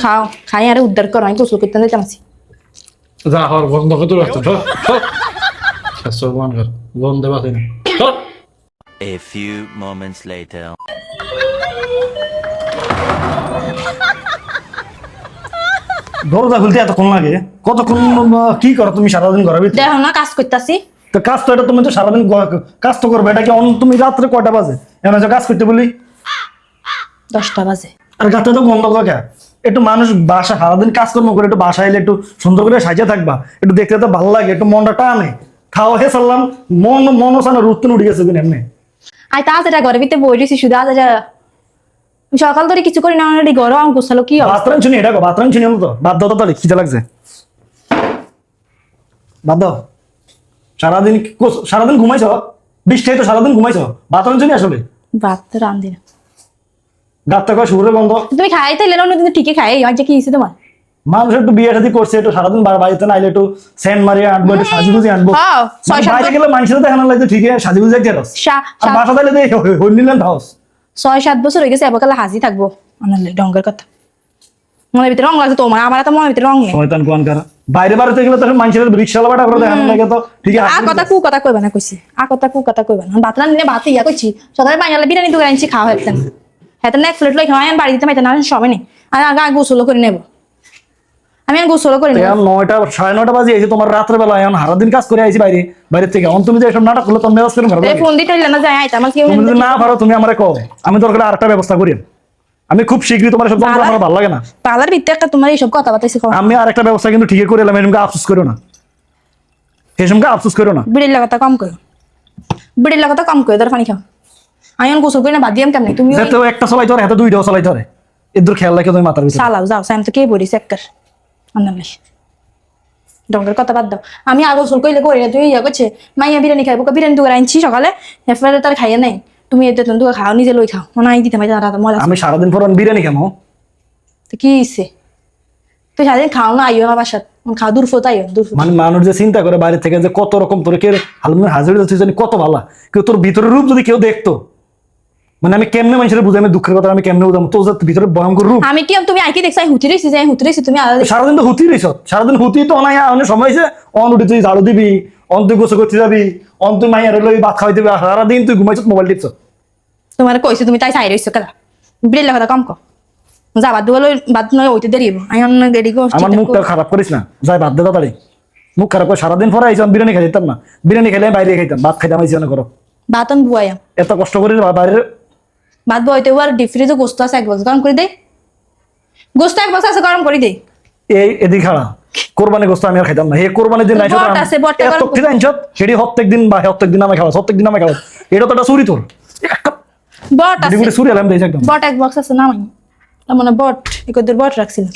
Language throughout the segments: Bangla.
খাও খাই আরে উদ্ধার করো আমি গোসল করতে দিতাম আছি। যা হর বন্ধ করতে রাখতো কর বন্ধ বাসে না। A few moments later. দরজা খুলতে এতক্ষণ লাগে? কতক্ষণ কি করো তুমি সারাদিন ভিতরে? দেখো না কাজ করতেছি। তো কাজ তো এটা তুমি তো সারাদিন কাজ তো করবে এটা কি তুমি রাত্রে কয়টা বাজে? এমন যে কাজ করতে বলি? দশটা বাজে। আর গাতে তো গন্ধ থাকে একটু মানুষ বাসা সারাদিন কাজকর্ম করে একটু বাসা এলে একটু সুন্দর করে সাজিয়ে থাকবা। একটু দেখতে তো ভালো লাগে একটু মনটা টানে। খাওয়া হে সারলাম মন মন সানা রুত্তুন উঠে গেছে কিনা এমনি। তা যেটা ভিতরে বই দিছি শুধু আজ সকাল ধরে কিছু করি না অলরেডি আমি গোছালো কি বাথরুম শুনি এটা বাথরুম শুনি তো বাদ দাও তো তাহলে খিদে লাগছে। বাদ দাও। সারাদিন সারাদিন ঘুমাইছ? বৃষ্টি তো সারাদিন ঘুমাইছ। বাথরুম শুনি আসলে? রান্ধি না। গাত থেকে শুরুরে বন্ধ? তুমি খাই তাইলে না কিন্তু ঠিকই খাই কি হয়েছে তোমার? মানুষ একটু বিয়ে শাদী করছে একটু সারাদিন বাড়িতে না আইলে একটু সেন্ট মারিয়ে আনব একটু সাজি গুজি আনব। হ্যাঁ, মানে বাইরে গেলে মানুষের দেখানো যাইতে রস। আর বাসা তাইলে হইলিলেন হাউস ছয় সাত বছর হয়ে গেছে এবার হাজি থাকব। আনালে ডঙ্গের কথা। মনের ভিতরে রং লাগছে তোমার আমার তো মনের ভিতরে রং নেই। শয়তান কোন কারা বাইরে বাড়িতে গেলে তখন মানুষের বাটা করে দেখানো লাগে তো ঠিক আ আছে কথা কু কথা কইবা না কইছি আ কথা কু কথা কইবা না। ভাত রান্ধিলে ভাত ইয়া কইছি। সকালে বাঙালি বিরিয়ানি দোকান খাওয়া হেতেন এক প্লেট লই বাড়ি দিতে মাইতে না সময় নেই আমি আগে গোসল করে নেব। আমি আর গোসল করে নেব। নয়টা সাড়ে নয়টা বাজে এসে তোমার রাত্রে বেলা এখন সারা দিন কাজ করে আইছি বাইরে বাইরে থেকে। তুমি যে এসব নাটক করলে তোমার মেজাজ করে ফোন দিতে না যায় আইতা আমার কেউ তুমি না পারো তুমি আমারে কও আমি দরকার আরেকটা ব্যবস্থা করি আমি খুব শীঘ্রই তোমার সব বাবা- আমার ভালো লাগে না। পালার ভিতরে একটা তোমার এইসব কথা বাতাইছে খাওয়া আমি আরেকটা ব্যবস্থা কিন্তু ঠিকই করে এলাম এরকম আফসোস করো না। এসব আফসোস করো না। বিড়ির কথা কম করো বিড়ির কথা কম করো ধর পানি খাও। আমি এখন গোসল করি না বাদ দিয়াম কেমন? তুমি ও একটা চলাইতে পারে হাতে দুইটাও চালাইতে পারে এদের খেয়াল রাখে তুমি মাথার ভিতরে। চালাও যাও সাইম তো কে বলিস একটার? আন্দাম ডঙ্গের কথা বাদ দাও। আমি আগে গোসল কইলে করি না, তুই ইয়া করছে মাইয়া বিরিয়ানি খাইবো বিরিয়ানি দোকান আনছি সকালে এরপরে তার খাইয়ে নাই। তুমি এতে তুমি দোকান খাও নিজে লই খাও মনে হয় দিতে মাই রাত মজা আমি সারাদিন পর বিরিয়ানি খামো। তো কি ইচ্ছে তুই সারাদিন খাও না আইও না বাসাত খাও দূর ফোত আইও দূর ফোত। মানে মানুষ যে চিন্তা করে বাইরে থেকে যে কত রকম তোর কে হালমে হাজির তুই জানি কত ভালো। কেউ তোর ভিতরের রূপ যদি কেউ দেখতো মানে আমি কেমনে মানুষের বুঝাই আমি দুঃখের কথা আমি কেমনে বুঝাম? তোর ভিতরে ভয়ঙ্কর রূপ আমি কি তুমি আইকি দেখছ আমি হুতি রইছি যে হুতি রইছি তুমি আলাদা সারাদিন তো হুতি রইছ সারাদিন হুতি তো অনাই অনেক সময় হয়েছে অন উঠি তুই ঝাড়ু দিবি অন তুই গোসল করতে যাবি অন তুই মাইয়ারে লই ভাত খাওয়াই দিবি সারাদিন তুই ঘুমাইছ মোবাইল টিপছ। তোমার কইছো তুমি তাই চাই রইছো কেলা। বিড়ির কথা কম কো। যা বাদ দুয়ালো বাদ নয় ওইতে দেরিব আমি অন্য দেরি গো আমার মুখটা খারাপ করিস না। যাই ভাত দে তাড়াতাড়ি। মুখ খারাপ করে সারাদিন পরে আইসি বিরিয়ানি খাই দিতাম না। বিরিয়ানি খাইলে আমি বাইরে খাইতাম ভাত খাইতাম আইসি না করো। বাতন বুয়াইম এত কষ্ট করে বাইরে ভাত বইতে আর ডিপ ফ্রিজে গোস্ত আছে এক বক্স গরম করে দে। গোস্ত এক বক্স আছে গরম করে দে। এই এদিক খাড়া কোরবানি গোস্ত আমি আর খাইতাম না। হে কোরবানির দিন বট আছে, বটটা গরম প্রত্যেক দিন আইসো সেটি প্রত্যেক দিন বা প্রত্যেক দিন আমি খাওয়া প্রত্যেক দিন আমি খাওয়া এটা তো একটা চুরি তোর বট আছে। গুড়ি চুরি দিয়েছে একদম। বট এক বক্স আছে না আমি মানে বট একদের বট রাখছিলাম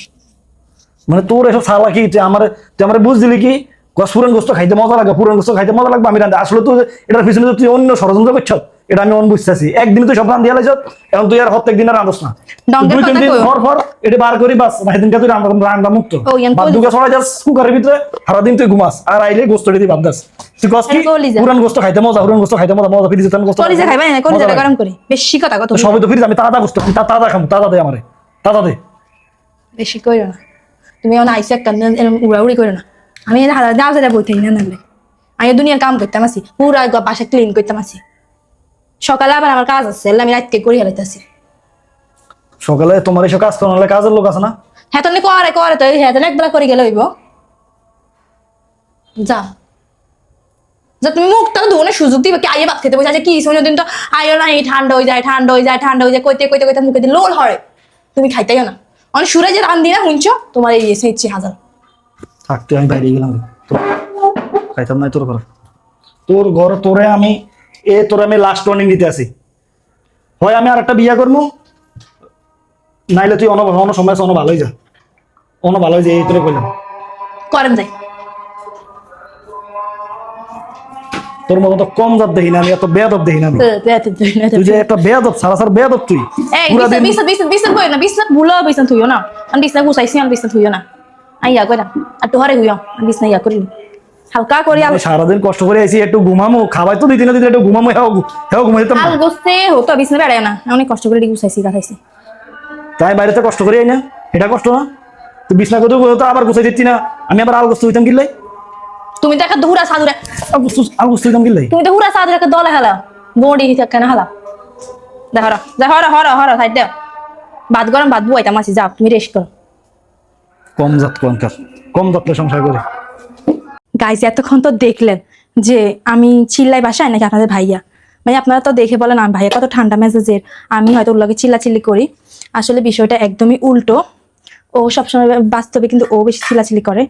মানে তোর এসব সালা কি তুই আমার তুই আমার বুঝদিলি কি পুরান গোস্ত খাইতে মজা লাগে পুরান গোস্ত খাইতে মজা লাগবে আমি রান্ধি আসলে তো এটার পিছনে তুই অন্য ষড়যন্ত্র করছ এটা আমি অন বুঝতেছি। একদিন তুই সব রান্ধি আলাইছ এখন তুই আর প্রত্যেক দিন আর রান্ধস না। দুই তিন দিন কইও। পর পর এটা বার করি বাস তুই রান্না মুক্ত। বাদ ছড়াই যাস কুকারের ভিতরে সারাদিন তুই ঘুমাস আর আইলে গোস্ত দিয়ে বাদ দাস। তুই কস কি যা। পুরান গোস্ত খাইতে মজা পুরান গোস্ত খাইতে মজা মজা ফিরিয়ে যেতাম গোস্ত কলিজা খাইবা না কলিজাটা গরম করে। বেশি কথা কত সবই তো ফিরিস আমি তাজা গোস্ত তাজা তাজা দে আমারে তাজা দে। বেশি কইরো না। তুমি এখন আইসে একটা উড়াউড়ি করো না। আমি হাজার সেটা বই থাকি না আমি দুনিয়ার কাম করতাম আছি। পুরা বাসা ক্লিন করতাম আছি। সকালে আবার আমার কাজ আছে আমি রাতকে করি হেলাইতেছি সকালে তোমার এসব কাজ হলে কাজের লোক আছে না? হ্যাঁ তুমি করে করে তো হ্যাঁ তাহলে একবেলা করে গেলে হইব। যা। যা তুমি মুখটা ধোনে সুযোগ দিবে কি আইয়ে ভাত খেতে বসে আছে? কি শোনো দিন তো আইও না এই ঠান্ডা হয়ে যায় ঠান্ডা হয়ে যায় ঠান্ডা হয়ে যায় কইতে কইতে কইতে মুখে দিয়ে লোল হয়। তুমি খাইতেও না। অনেক সুরে যে রান্ধি না শুনছো? তোমার এই এসে ইচ্ছে হাজার। থাকতে আমি বাইরে গেলাম। খাইতাম নাই তোর ঘর। তোর ঘর তোরে আমি এ তোরে আমি লাস্ট ওয়ার্নিং দিতে আসি হয় আমি আর একটা বিয়া করব নাইলে তুই অন অন সময় অন ভালোই যা। অন ভালোই যা এই তোরে কইলাম। করেন যাই তোর মতো তো কম জাত দেখি না আমি এত বেয়াদব দেখি না আমি। তুই যে একটা বেয়াদব সারা সার বেয়াদব তুই। এই বিসনা বিসনা বিসনা কই না বিসনা ভুলো বিসনা থুইও না। আমি বিসনা গুছাইছি আমি বিসনা থুইও না। আই ইয়া কইরা আর তো হরে হইও আমি বিসনা ইয়া করি হালকা করি সারাদিন কষ্ট করে আইছি একটু ঘুমামো। খাবাই তো দিতে না দিতে একটু ঘুমামো হেও হেও ঘুমাই যেতাম আল হতো বিসনা বেড়ায় না অনেক কষ্ট করে গুছাইছি গাছাইছি তাই বাইরে তো কষ্ট করে না এটা কষ্ট না। তুই বিছনা করতে তো আবার গুছাই দিচ্ছি না। আমি আবার আল গোস্ত হইতাম কিনলে তুমি তো একটা হুরা সাধুরে আল গোস্ত হইতাম কিনলে তুমি তো হুরা সাধুরে দলে হালা। বডি কেন হালা? দেখো যা হর হর হর সাইড দেও ভাত গরম ভাত বুয়াইতাম আসি যাও তুমি রেস্ট করো। কম জাত কনকার। কম জাতলে সংসার করে। গাইজ এতক্ষণ তো দেখলেন যে আমি চিল্লাই বাসায় নাকি আপনাদের ভাইয়া? মানে আপনারা তো দেখে বলেন আমি ভাইয়া কত ঠান্ডা মেজাজের। আমি হয়তো ওর লগে চিল্লাচিল্লি করি। আসলে বিষয়টা একদমই উল্টো। ও সবসময় বাস্তবে কিন্তু ও বেশি চিল্লাচিল্লি করে।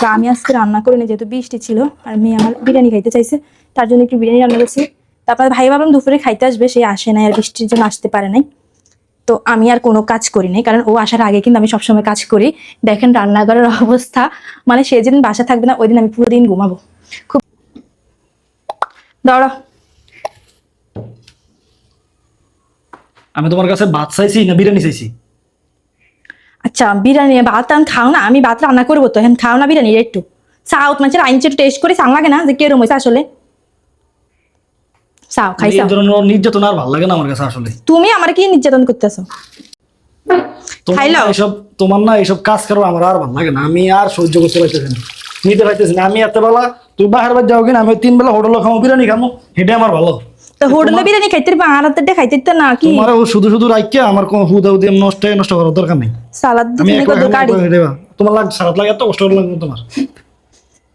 তো আমি আজকে রান্না করিনি, যেহেতু বৃষ্টি ছিল, আর মেয়ে আমার বিরিয়ানি খাইতে চাইছে, তার জন্য একটু বিরিয়ানি রান্না করছি। তারপর ভাই ভাবলাম দুপুরে খাইতে আসবে, সে আসে নাই আর বৃষ্টির জন্য আসতে পারে নাই। তো আমি আর কোনো কাজ করি নাই কারণ ও আসার আগে কিন্তু আমি সবসময় কাজ করি। দেখেন রান্নাঘরের অবস্থা মানে সে যেদিন বাসা থাকবে না ওই দিন আমি পুরো দিন ঘুমাবো। খুব দাঁড়া আমি তোমার কাছে ভাত চাইছি না বিরিয়ানি চাইছি? আচ্ছা বিরিয়ানি ভাত আমি খাও না আমি ভাত রান্না করব তো এখন খাও না বিরিয়ানি একটু। সাউথ মানুষের আইন একটু টেস্ট করে সাং লাগে না যে কেরম হয়েছে আসলে। চাও খাই চাও। নির্যাতন আর ভালো লাগে না আমার কাছে আসলে। তুমি আমার কি নির্যাতন করতেছো? খাইলাও? না এইসব তোমার না এইসব কাজ করো আমার আর ভালো লাগে না। আমি আর সহ্য করতে পারতেছি না। নিতে পারতেছি না। আমি এত বেলা তুই বাহার বাদ যাও কিনা আমি তিন বেলা হোটেল খামো বিরিয়ানি খামো সেটা আমার ভালো। তো হোটেলে বিরিয়ানি খাইতে পারবা আর হাতে খাইতে না কি? তোমার ও শুধু শুধু রাখিয়া আমার কোনো হুদা হুদি নষ্ট নষ্ট করার দরকার নেই। সালাদ দিতে কত কাড়ি? তোমার লাগ সারাত লাগে এত কষ্ট লাগবে তোমার।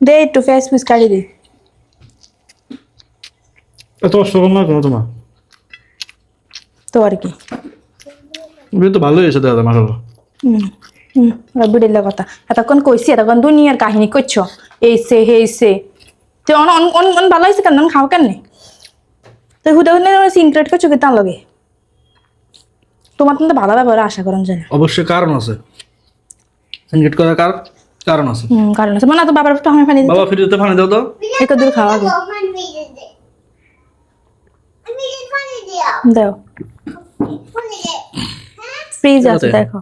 দে একটু ফেস পিস কাড়ি দে। এত কষ্ট করো না কেন তোমার? তো আর কি? বিয়ে তো ভালোই দাদা মাসাল্লাহ কথা। এতক্ষণ কইছি এতক্ষণ দুনিয়ার কাহিনী করছ এই সে হে সে। তো অন অন অন অন ভালো হয়েছে কেন? খাও কেন তো হুদা হুদা সিনক্রেট করছ কি তার লগে? তোমার তো ভালো ব্যবহার আশা করেন জানে অবশ্যই কারণ আছে। সিনগেট করার কার কারণ আছে। কারণ আছে। মানে তো বাবার দিতে। বাবা পানি দাও তো। একটু দূর খাওয়া আগে দাও। ফ্রিজ আছে দেখো।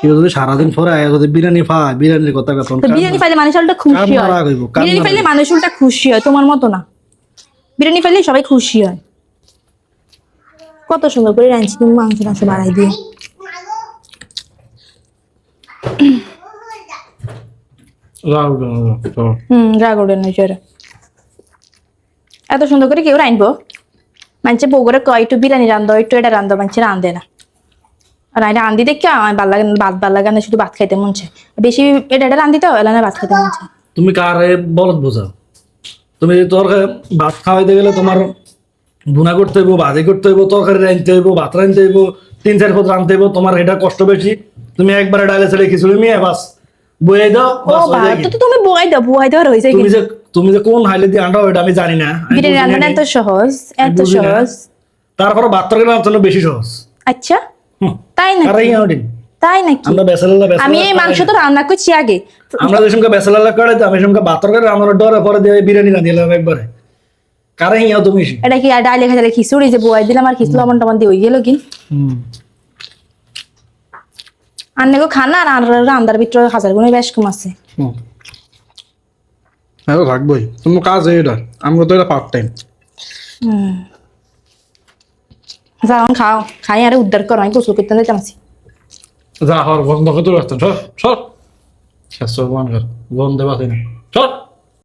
কেউ যদি সারাদিন পরে আয়া যদি বিরিয়ানি বিরিয়ানির কথা মানুষ উল্টা খুশি হয়। বিরিয়ানি মারা মানুষ উল্টা খুশি হয় তোমার মতো না। বিরিয়ানি পাইলে সবাই খুশি হয়। কত সুন্দর করে রাঁধছি তুমি মাংস টাংস বাড়াই দিয়ে। হুম রাগ ওঠে না এত সুন্দর করে কেউ রাঁধবো? কয় একটু বিরিয়ানি রান্ধো একটু এটা রান্ধো মানুষে রান্ধে না আর আমি রান্ধি দেখি আমার ভালো লাগে ভাত ভালো লাগে না শুধু ভাত খাইতে মন চায় বেশি এটা এটা রান্ধি তো এলানে ভাত খাইতে মন চায় তুমি কারে বলদ বোঝাও তুমি তোর ভাত খাওয়াইতে গেলে তোমার বুনা করতে হইব ভাজি করতে হইব তরকারি রাঁধতে হইব ভাত রাঁধতে হইব তিন চার পথ রাঁধতে হইব তোমার এটা কষ্ট বেশি তুমি একবারে ডালে ছেড়ে খিচুড়ি নিয়ে বাস বয়ে দাও ও বাস যায় ভাত তো তুমি বই দাও বই দেওয়ার হয়েছে তুমি যে তুমি যে কোন হাইলে দিয়ে আন্ডা ওইটা আমি জানি না। বিরিয়ানি রান্না এত সহজ এত সহজ। তারপরে ভাত তরকারি রান্নার বেশি সহজ। আচ্ছা। তাই না তাই নাকি? আমরা বেসালাল্লা আমি এই মাংস তো রান্না করছি আগে। আমরা যে সঙ্গে বেসালাল্লা করে তো আমি সঙ্গে ভাত তরকারি আমার ডরে পরে দিয়ে বিরিয়ানি রাঁধিলাম একবারে। কারাই ইয়া তুমি এটা কি ডাইলে খাইলে খিচুড়ি যে বই দিলাম আর খিচুড়ি লবণ টবণ দিয়ে ওই গেল কি? হুম। আর নেগো খানা আর রান্দার ভিতরে হাজার গুণে বেশ কম আছে। হুম। হ্যাঁ থাকবোই তোমার কাজ এটা আমরা তো এটা পার্ট টাইম যাও খাও। খাই আরে উদ্ধার করো আমি গোসল করতে দিতাম আছি যা হর বন্ধ করতে রাখতেন সর সর শেষ বন্ধ কর বন্ধ দেবা না সর